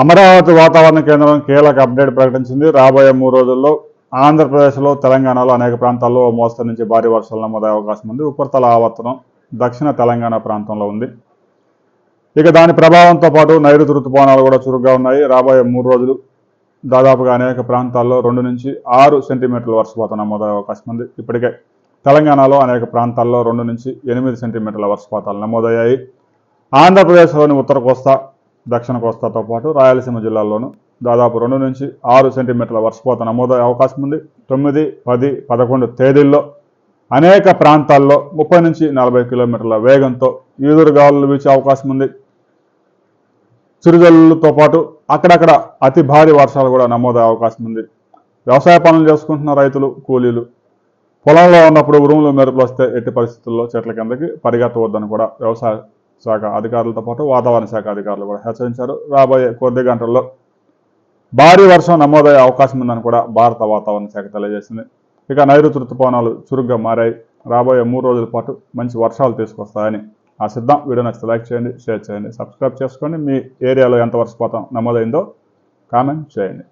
అమరావతి వాతావరణ కేంద్రం కీలక అప్డేట్ ప్రకటించింది. రాబోయే మూడు రోజుల్లో ఆంధ్రప్రదేశ్లో తెలంగాణలో అనేక ప్రాంతాల్లో ఓ మోస్తరు నుంచి భారీ వర్షాలు నమోదయ్యే అవకాశం ఉంది. ఉపరితల ఆవర్తనం దక్షిణ తెలంగాణ ప్రాంతంలో ఉంది. ఇక దాని ప్రభావంతో పాటు నైరుతి ఋతుపవనాలు కూడా చురుగ్గా ఉన్నాయి. రాబోయే మూడు రోజులు దాదాపుగా అనేక ప్రాంతాల్లో రెండు నుంచి ఆరు సెంటీమీటర్ల వర్షపాతం నమోదయ్యే అవకాశం ఉంది. ఇప్పటికే తెలంగాణలో అనేక ప్రాంతాల్లో రెండు నుంచి ఎనిమిది సెంటీమీటర్ల వర్షపాతాలు నమోదయ్యాయి. ఆంధ్రప్రదేశ్లోని ఉత్తర కోస్తా దక్షిణ కోస్తాతో పాటు రాయలసీమ జిల్లాల్లోనూ దాదాపు రెండు నుంచి ఆరు సెంటీమీటర్ల వర్షపాతం నమోదయ్యే అవకాశం ఉంది. తొమ్మిది పది పదకొండు తేదీల్లో అనేక ప్రాంతాల్లో ముప్పై నుంచి నలభై కిలోమీటర్ల వేగంతో ఈదురుగాలు వీచే అవకాశం ఉంది. చిరుజల్లులతో పాటు అక్కడక్కడ అతి భారీ వర్షాలు కూడా నమోదయ్యే అవకాశం ఉంది. వ్యవసాయ పనులు చేసుకుంటున్న రైతులు కూలీలు పొలంలో ఉన్నప్పుడు ఉరుములు మెరుపులు వస్తే ఎట్టి పరిస్థితుల్లో చెట్ల కిందకి పరిగెత్తవద్దని కూడా వ్యవసాయ శాఖ అధికారులతో పాటు వాతావరణ శాఖ అధికారులు కూడా హెచ్చరించారు. రాబోయే కొద్ది గంటల్లో భారీ వర్షం నమోదయ్యే అవకాశం ఉందని కూడా భారత వాతావరణ శాఖ తెలియజేసింది. ఇక నైరుతి ఋతుపవనాలు చురుగ్గా మారాయి. రాబోయే మూడు రోజుల పాటు మంచి వర్షాలు తీసుకొస్తాయని ఆశిద్దాం. వీడియో నచ్చితే లైక్ చేయండి షేర్ చేయండి సబ్స్క్రైబ్ చేసుకోండి. మీ ఏరియాలో ఎంత వర్షపాతం నమోదైందో కామెంట్ చేయండి.